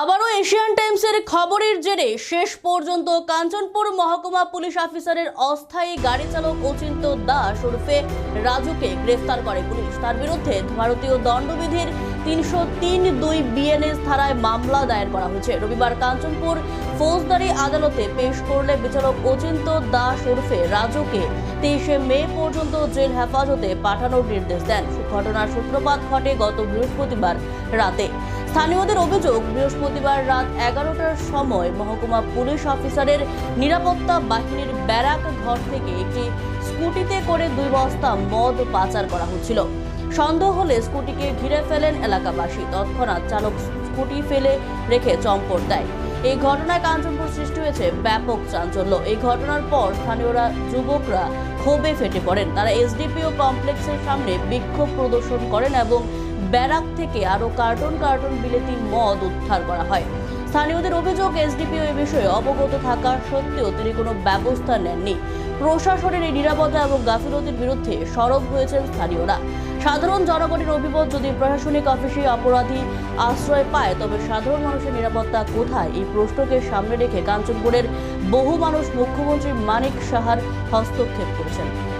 আবারও এশিয়ান টাইমসের খবরের জেরে শেষ পর্যন্ত কাঞ্চনপুর মহকুমা পুলিশ অফিসারের অস্থায়ী গাড়ি চালক অচিন্ত দাস ওরফে রাজুকে গ্রেফতার করে পুলিশ। তার বিরুদ্ধে ভারতীয় দণ্ডবিধির তিনশো তিন দুই বিএনএস ধারায় মামলা দায়ের করা হয়েছে। রবিবার কাঞ্চনপুর ফৌজদারি আদালতে পেশ করলে বিচারক অচিন্ত দাস ওরফে রাজুকে তেইশে মে পর্যন্ত জেল হেফাজতে পাঠানোর নির্দেশ দেন। ঘটনার সূত্রপাত ঘটে গত বৃহস্পতিবার রাতে। স্থানীয়দের অভিযোগ, বৃহস্পতিবার রাত এগারোটার সময় মহকুমা পুলিশ অফিসারের নিরাপত্তা বাহিনীর ব্যারাক ঘর থেকে একটি স্কুটিতে করে দুই বস্তা মদ পাচার করা হচ্ছিল। সন্দেহ হলে স্কুটিকে ঘিরে ফেলেন এলাকাবাসী। তৎক্ষণাৎ চালক স্কুটি ফেলে রেখে চম্পট দেয়। এই ঘটনায় কাঞ্চনপুর সৃষ্টি হয়েছে ব্যাপক চাঞ্চল্য। এই ঘটনার পর স্থানীয়রা, যুবকরা ক্ষোভে ফেটে পড়েন। তারা এসডিপিও কমপ্লেক্সের সামনে বিক্ষোভ প্রদর্শন করেন এবং ব্যারাক থেকে আরও কার্টন কার্টন বিলেতি মদ উদ্ধার করা হয়। স্থানীয়দের অভিযোগ, এসডিপিও এ বিষয়ে অবগত থাকা সত্ত্বেও তিনি কোনো ব্যবস্থা নেননি। প্রশাসনের এই নিরাপত্তা এবং গাফিলতির বিরুদ্ধে সরব হয়েছেন স্থানীয়রা। সাধারণ জনগণের অভিমত যদি প্রশাসনিক অফিসে অপরাধী আশ্রয় পায়, তবে সাধারণ মানুষের নিরাপত্তা কোথায়? এই প্রশ্নকে সামনে রেখে কাঞ্চনপুরের বহু মানুষ মুখ্যমন্ত্রী মানিক সাহার হস্তক্ষেপ করেছেন।